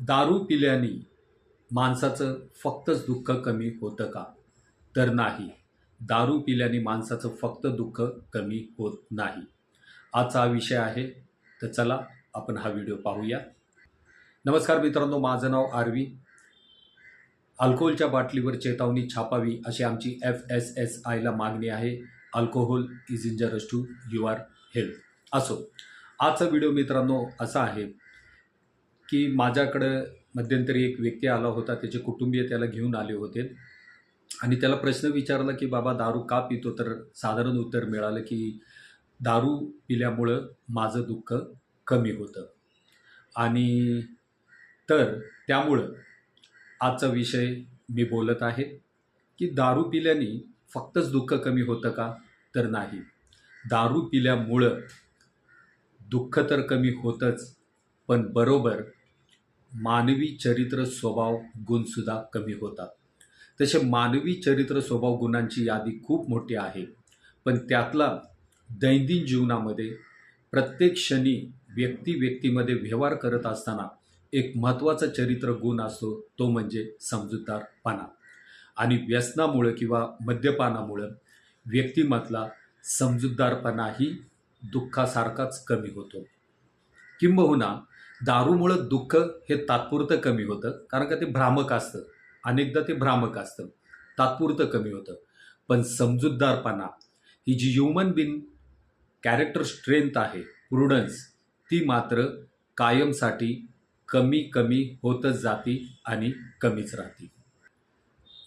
दारू पिल्याने माणसाचं फक्तच दुःख कमी होतं का? तर नाही. दारू पिल्याने माणसाचं फक्त दुःख कमी होत नाही. आजचा हा विषय आहे. तर चला आपण हा व्हिडिओ पाहूया. नमस्कार मित्रांनो माझं नाव आरवी. अल्कोहोलच्या बाटलीवर चेतावणी छापावी अशी आमची एफ एस एस आयला मागणी आहे. Alcohol is injurious to your health. असो आजचा व्हिडिओ मित्रांनो असा आहे. की माझ्याकडं मध्यंतरी एक व्यक्ती आला होता त्याचे कुटुंबीय त्याला घेऊन आले होते. आणि त्याला प्रश्न विचारला की बाबा दारू का पितो? तर साधारण उत्तर मिळालं की दारू पिल्यामुळं माझं दुःख कमी होतं. आणि तर त्यामुळं आजचा विषय मी बोलत आहे की दारू पिल्याने फक्तच दुःख कमी होतं का? तर नाही. दारू पिल्यामुळं दुःख तर कमी होतंच पण बरोबर मानवी चरित्र स्वभाव गुणसुद्धा कमी होतात. तसे मानवी चरित्र स्वभाव गुणांची यादी खूप मोठी आहे. पण त्यातला दैनंदिन जीवनामध्ये प्रत्येक क्षणी व्यक्ती व्यक्तीमध्ये व्यवहार करत असताना एक महत्त्वाचा चरित्र गुण असतो तो म्हणजे समजूतदारपणा. आणि व्यसनामुळं किंवा मद्यपानामुळं व्यक्तिमत्ला समजूतदारपणाही दुःखासारखाच कमी होतो. किंबहुना दारूमुळं दुःख हे तात्पुरतं कमी होतं. कारण का ते भ्रामक असतं. अनेकदा ते भ्रामक असतं. तात्पुरतं कमी होतं. पण समजूतदारपणा ही जी ह्युमन बिन कॅरेक्टर स्ट्रेंथ आहे प्रुडन्स ती मात्र कायमसाठी कमी कमी होतच जाती आणि कमीच राहते.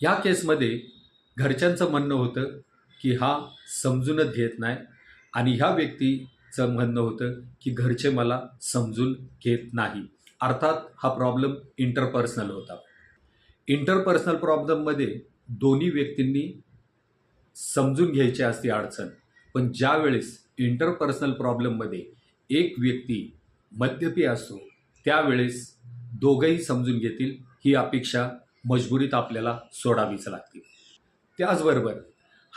ह्या केसमध्ये घरच्यांचं म्हणणं होतं की हा समजूनच घेत नाही आणि ह्या व्यक्ती चं म्हणणं होतं की घरचे मला समजून घेत नाही. अर्थात हा प्रॉब्लेम इंटरपर्सनल होता. इंटरपर्सनल प्रॉब्लेममध्ये दोन्ही व्यक्तींनी समजून घ्यायची असते अडचण. पण ज्यावेळेस इंटरपर्सनल प्रॉब्लेममध्ये एक व्यक्ती मद्यपी असतो त्यावेळेस दोघंही समजून घेतील ही अपेक्षा मजबुरीत आपल्याला सोडावीच लागते. त्याचबरोबर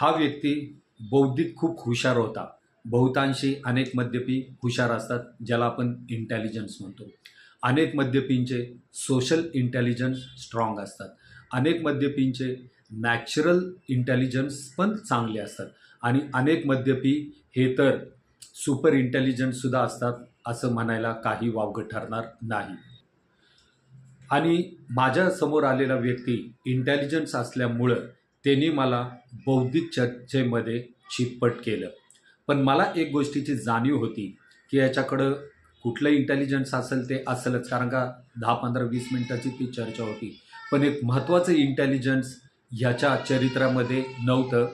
हा व्यक्ती बौद्धिक खूप हुशार होता. बहुतांशी अनेक मद्यपी हुशार असतात ज्याला आपण इंटेलिजन्स म्हणतो. अनेक मद्यपींचे सोशल इंटेलिजन्स स्ट्रॉंग असतात. अनेक मद्यपींचे नॅचरल इंटेलिजन्स पण चांगले असतात. आणि अनेक मद्यपी हे तर सुपर इंटेलिजन्ससुद्धा असतात असं म्हणायला काही वावगं ठरणार नाही. आणि माझ्यासमोर आलेला व्यक्ती इंटेलिजन्स असल्यामुळं त्यांनी मला बौद्धिक चर्चेमध्ये चितपट केलं. पण मला एक गोष्टीची जाणीव होती की याच्याकडं कुठलं इंटेलिजन्स असेल ते असेलच. कारण का दहा पंधरा वीस मिनटाची ती चर्चा होती. पण एक महत्त्वाचं इंटेलिजन्स ह्याच्या चरित्रामध्ये नव्हतं.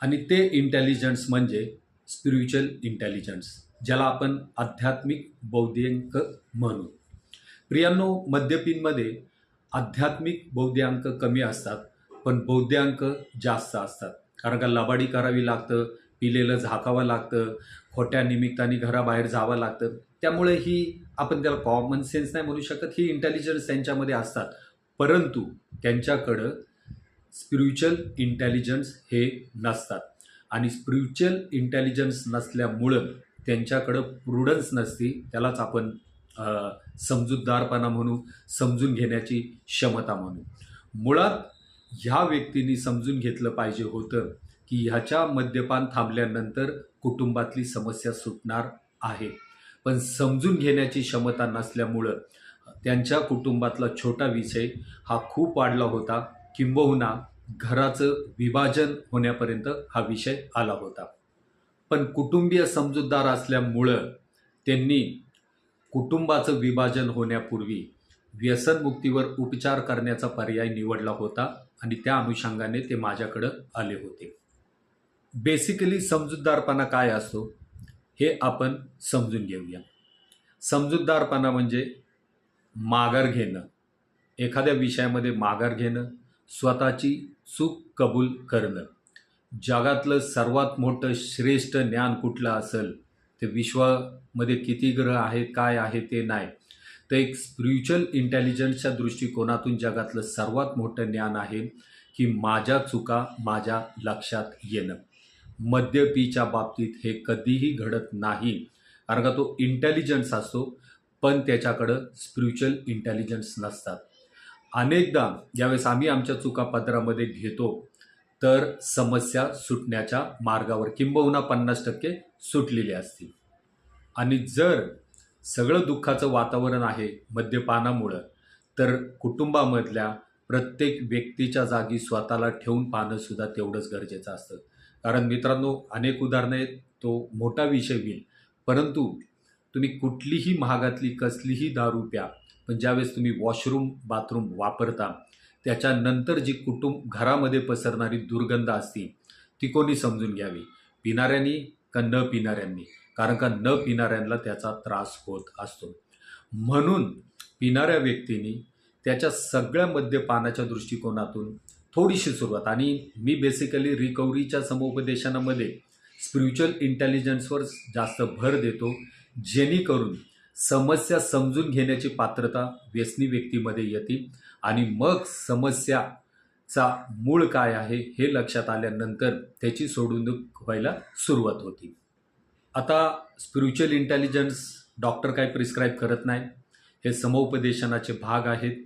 आणि ते इंटेलिजन्स म्हणजे स्पिरिच्युअल इंटेलिजन्स ज्याला आपण आध्यात्मिक बौद्ध्यांक म्हणू. प्रियांनो मद्यपींमध्ये आध्यात्मिक बौद्ध्यांक कमी असतात पण बौद्ध्यांक जास्त असतात. कारण का लबाडी करावी लागतं पिलेलं झाकावं लागतं खोट्या निमित्ताने घराबाहेर जावं लागतं. त्यामुळे ही आपण त्याला कॉमन सेन्स नाही म्हणू शकत ही इंटेलिजन्स त्यांच्यामध्ये असतात. परंतु त्यांच्याकडं स्पिरिच्युअल इंटेलिजन्स हे नसतात. आणि स्पिरिच्युअल इंटेलिजन्स नसल्यामुळं त्यांच्याकडं प्रुडन्स नसती त्यालाच आपण समजूतदारपणा म्हणू समजून घेण्याची क्षमता म्हणू. मुळात ह्या व्यक्तींनी समजून घेतलं पाहिजे होतं. की ह्याच्या मद्यपान थांबल्यानंतर कुटुंबातली समस्या सुटणार आहे. पण समजून घेण्याची क्षमता नसल्यामुळं त्यांच्या कुटुंबातला छोटा विषय हा खूप वाढला होता. किंबहुना घराचं विभाजन होण्यापर्यंत हा विषय आला होता. पण कुटुंबीय समजूतदार असल्यामुळं त्यांनी कुटुंबाचं विभाजन होण्यापूर्वी व्यसनमुक्तीवर उपचार करण्याचा पर्याय निवडला होता आणि त्या अनुषंगाने ते माझ्याकडं आले होते. बेसिकली समजूतदारपणा काय असतो हे आपण समजून घेऊया. समजूतदारपणा म्हणजे माघार घेणं. एखाद्या विषयामध्ये माघार घेणं स्वतःची चूक कबूल करणं. जगातलं सर्वात मोठं श्रेष्ठ ज्ञान कुठलं असेल? ते विश्वामध्ये किती ग्रह आहेत काय आहे ते नाही. तर एक स्पिरिच्युअल इंटेलिजन्सच्या दृष्टिकोनातून जगातलं सर्वात मोठं ज्ञान आहे की माझ्या चुका माझ्या लक्षात येणं. मद्यपीच्या बाबतीत हे कधीही घडत नाही. कारण का तो इंटेलिजन्स असतो पण त्याच्याकडं स्पिरिच्युअल इंटेलिजन्स नसतात. अनेकदा ज्यावेळेस आम्ही आमच्या चुका पदरामध्ये घेतो तर समस्या सुटण्याच्या मार्गावर किंबहुना पन्नास टक्के सुटलेली असतील. आणि जर सगळं दुःखाचं वातावरण आहे मद्यपानामुळं तर कुटुंबामधल्या प्रत्येक व्यक्तीच्या जागी स्वतःला ठेवून पाहणंसुद्धा तेवढंच गरजेचं असतं. कारण मित्रांनो अनेक उदाहरणं आहेत. तो मोठा विषय होईल. परंतु तुम्ही कुठलीही महागातली कसलीही दारू प्या पण ज्यावेळेस तुम्ही वॉशरूम बाथरूम वापरता त्याच्यानंतर जी कुटुंब घरामध्ये पसरणारी दुर्गंध असती ती कोणी समजून घ्यावी? पिणाऱ्यांनी का न पिणाऱ्यांनी? कारण का न पिणाऱ्यांना त्याचा त्रास होत असतो. म्हणून पिणाऱ्या व्यक्तीने त्याच्या सगळ्या मद्यपानाच्या दृष्टिकोनातून थोडीशी सुरुवात. आणि मी बेसिकली रिकव्हरीच्या समुपदेशनामध्ये स्पिरिच्युअल इंटेलिजन्सवर जास्त भर देतो जेणेकरून समस्या समजून घेण्याची पात्रता व्यसनी व्यक्तीमध्ये येते आणि मग समस्याचा मूळ काय आहे हे लक्षात आल्यानंतर त्याची सोडवणूक व्हायला सुरुवात होती. आता स्पिरिच्युअल इंटेलिजन्स डॉक्टर काय प्रिस्क्राईब करत नाही हे समुपदेशनाचे भाग आहेत.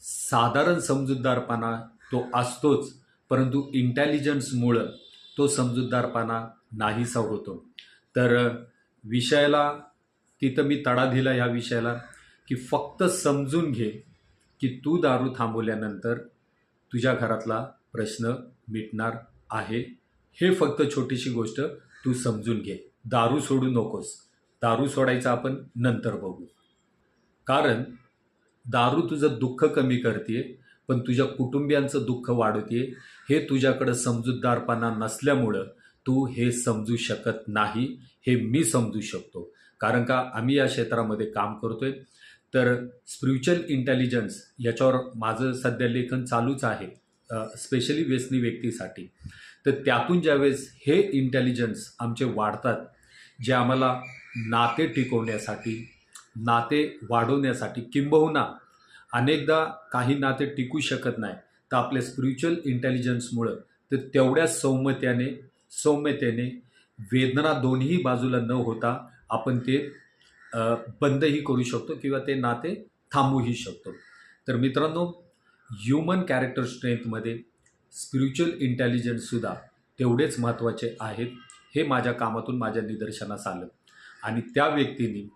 साधारण समजूतदारपणा तो असतोच परंतु इंटेलिजन्समुळं तो समजूतदारपणा नाहीसा होतो तर विषयाला तिथं मी तडा दिला ह्या विषयाला की फक्त समजून घे की तू दारू थांबवल्यानंतर तुझ्या घरातला प्रश्न मिटणार आहे. हे फक्त छोटीशी गोष्ट तू समजून घे. दारू सोडू नकोस. दारू सोडायचं आपण नंतर बघू. कारण दारू तुझं दुःख कमी करते पण तुझ्या कुटुंबियांचं दुःख वाढवते हे तुझ्याकडं समजूतदारपणा नसल्यामुळं तू हे समजू शकत नाही हे मी समजू शकतो. कारण का आम्ही या क्षेत्रामध्ये काम करतोय. तर स्पिरिच्युअल इंटेलिजन्स याच्यावर माझं सध्या लेखन चालूच आहे स्पेशली व्यसनी व्यक्तीसाठी. तर त्यातून ज्यावेळेस हे इंटेलिजन्स आमचे वाढतात जे आम्हाला नाते टिकवण्यासाठी नाते वाढवण्यासाठी किंबहुना अनेकदा काही नाते टिकू शकत नाही. तर आपल्या स्पिरिच्युअल इंटेलिजन्समुळं तर तेवढ्या सौम्यतेने सौम्यतेने वेदना दोन्ही बाजूला न होता आपण ते बंदही करू शकतो किंवा ते नाते थांबूही शकतो. तर मित्रांनो ह्युमन कॅरेक्टर स्ट्रेंथमध्ये स्पिरिच्युअल इंटेलिजन्ससुद्धा तेवढेच महत्त्वाचे आहेत हे माझ्या कामातून माझ्या निदर्शनास आलं. आणि त्या व्यक्तीने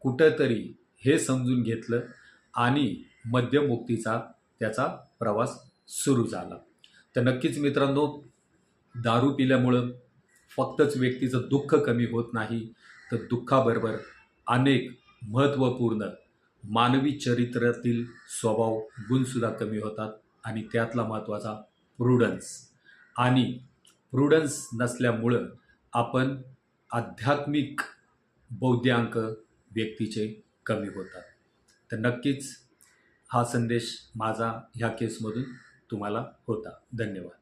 कुठंतरी हे समजून घेतलं आणि मद्यमुक्तीचा त्याचा प्रवास सुरू झाला. तर नक्कीच मित्रांनो दारू पिल्यामुळं फक्तच व्यक्तीचं दुःख कमी होत नाही तर दुःखाबरोबर अनेक महत्त्वपूर्ण मानवी चरित्रातील स्वभाव गुणसुद्धा कमी होतात आणि त्यातला महत्त्वाचा प्रुडन्स आणि प्रुडन्स नसल्यामुळं आपण आध्यात्मिक बौद्ध्यांक व्यक्तीचे कमी होतात. तर नक्कीच हा संदेश माझा ह्या केसमधून तुम्हाला होता. धन्यवाद.